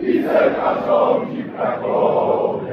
Widzę na zombie w Krakowie.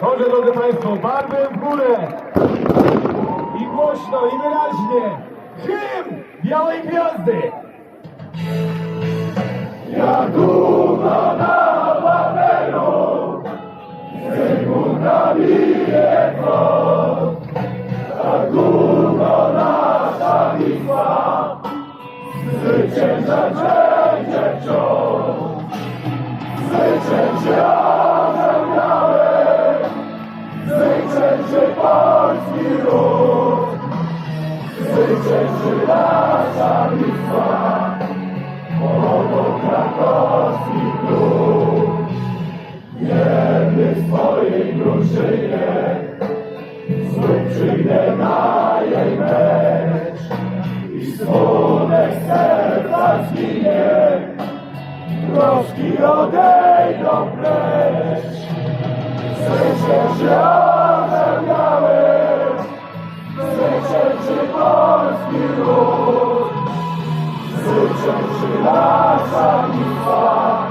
Dobrze, drodzy Państwo, barwy w górę. I głośno, i wyraźnie. Hymn Białej Gwiazdy. Jakuba na Babelu, Zygmunta bije co? Tak długo nasza bitwa, zwycięża będzie wciąż. polski ród. Zwycięży nasza bitwa, pomogą krakowski klub. Jedny swoich drużynek, przyjdę na jej mecz. I smutek serca zginie, troski odejdą precz. Zwycięży polski lud. Zyczę przy nasza bitwa,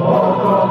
oto